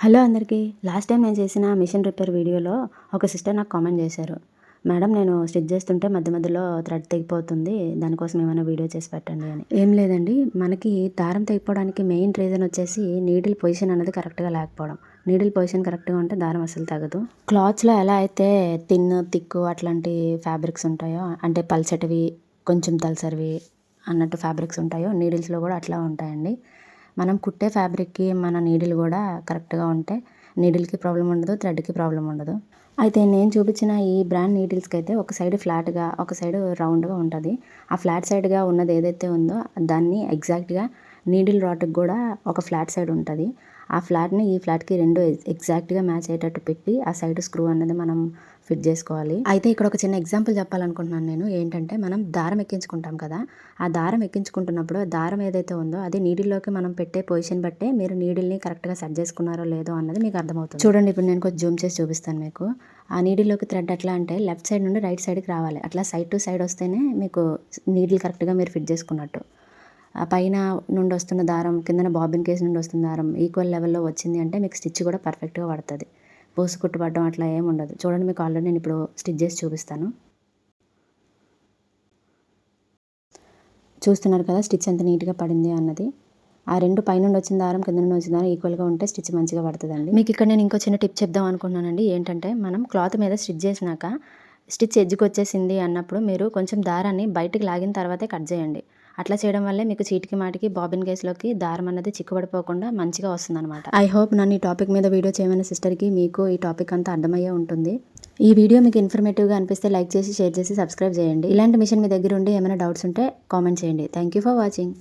Hello అందరికీ. Last time నేను చేసిన మిషన్ రిపేర్ వీడియోలో ఒక సిస్టర్ నాకు కామెంట్ చేశారు. మేడం నేను స్టిచ్ చేస్తుంటే మధ్య మధ్యలో థ్రెడ్ తెగిపోతుంది. దానికోసం ఏమైనా వీడియో చేసి పెట్టండి అని. ఏం లేదండి. మనకి దారం తెగిపోవడానికి మెయిన్ రీజన్ వచ్చేసి నీడిల్ పొజిషన్ అనేది కరెక్ట్గా లేకపోవడం. నీడిల్ పొజిషన్ కరెక్ట్గా ఉంటే దారం అసలు తగదు. క్లాత్స్లో ఎలా అయితే తిన్ తిక్కు అట్లాంటి ఫ్యాబ్రిక్స్ ఉంటాయో అంటే పల్చటివి కొంచెం తలసరివి అన్నట్టు ఫ్యాబ్రిక్స్ ఉంటాయో నీడిల్స్లో కూడా అట్లా ఉంటాయండి. మనం కుట్టే ఫ్యాబ్రిక్కి మన నీడిల్ కూడా కరెక్ట్గా ఉంటే నీడిల్కి ప్రాబ్లం ఉండదు థ్రెడ్కి ప్రాబ్లం ఉండదు. అయితే నేను చూపించిన ఈ బ్రాండ్ నీడిల్స్కి అయితే ఒక సైడ్ ఫ్లాట్గా ఒక సైడ్ రౌండ్గా ఉంటుంది. ఆ ఫ్లాట్ సైడ్గా ఉన్నది ఏదైతే ఉందో దాన్ని ఎగ్జాక్ట్గా నీడిల్ రాడ్కి కూడా ఒక ఫ్లాట్ సైడ్ ఉంటుంది. ఆ ఫ్లాట్ని ఈ ఫ్లాట్కి రెండు ఎగ్జాక్ట్గా మ్యాచ్ అయ్యేటట్టు పెట్టి ఆ సైడ్ స్క్రూ అనేది మనం ఫిట్ చేసుకోవాలి. అయితే ఇక్కడ ఒక చిన్న ఎగ్జాంపుల్ చెప్పాలనుకుంటున్నాను నేను. ఏంటంటే మనం దారం ఎక్కించుకుంటాం కదా. ఆ దారం ఎక్కించుకుంటున్నప్పుడు దారం ఏదైతే ఉందో అది నీడిల్లోకి మనం పెట్టే పొజిషన్ బట్టే మీరు నీడిల్ని కరెక్ట్గా సెట్ చేసుకున్నారో లేదో అన్నది మీకు అర్థమవుతుంది. చూడండి ఇప్పుడు నేను కొంచెం జూమ్ చేసి చూపిస్తాను మీకు. ఆ నీడిల్లోకి థ్రెడ్ ఎట్లా అంటే లెఫ్ట్ సైడ్ నుండి రైట్ సైడ్కి రావాలి. అట్లా సైడ్ టు సైడ్ వస్తేనే మీకు నీడిల్ కరెక్ట్గా మీరు ఫిట్ చేసుకున్నట్టు. పైన నుండి వస్తున్న దారం కిందన బాబిన్ కేస్ నుండి వస్తున్న దారం ఈక్వల్ లెవెల్లో వచ్చింది అంటే మీకు స్టిచ్ కూడా పర్ఫెక్ట్గా పడుతుంది. పోసు కుట్టుపడడం అట్లా ఏమి ఉండదు. చూడండి మీకు ఆల్రెడీ నేను ఇప్పుడు స్టిచ్ చేసి చూపిస్తాను. చూస్తున్నారు కదా స్టిచ్ ఎంత నీట్గా పడింది అన్నది. ఆ రెండు పైనుండి వచ్చిన దారం కింద నుండి వచ్చిన దారం ఈక్వల్గా ఉంటే స్టిచ్ మంచిగా పడుతుందండి. మీకు ఇక్కడ నేను ఇంకో చిన్న టిప్ చెప్దాం అనుకున్నానండి ఏంటంటే మనం క్లాత్ మీద స్టిచ్ చేసినాక స్టిచ్ ఎడ్జ్కి వచ్చేసింది అన్నప్పుడు మీరు కొంచెం దారాన్ని బయటికి లాగిన తర్వాతే కట్ చేయండి. అట్లా చేయడం వల్లే మీకు చీటికి మాటికి బాబిన్ కేసులోకి దారం అన్నది చిక్కుబడిపోకుండా మంచిగా వస్తుందన్నమాట. ఐ హోప్ నన్ను ఈ టాపిక్ మీద వీడియో చేయమన్న సిస్టర్కి మీకు ఈ టాపిక్ అంతా అర్థమయ్యే ఉంటుంది. ఈ వీడియో మీకు ఇన్ఫర్మేటివ్గా అనిపిస్తే లైక్ చేసి షేర్ చేసి సబ్స్క్రైబ్ చేయండి. ఇలాంటి మిషన్ మీ దగ్గర ఉండి ఏమైనా డౌట్స్ ఉంటే కామెంట్ చేయండి. Thank you for watching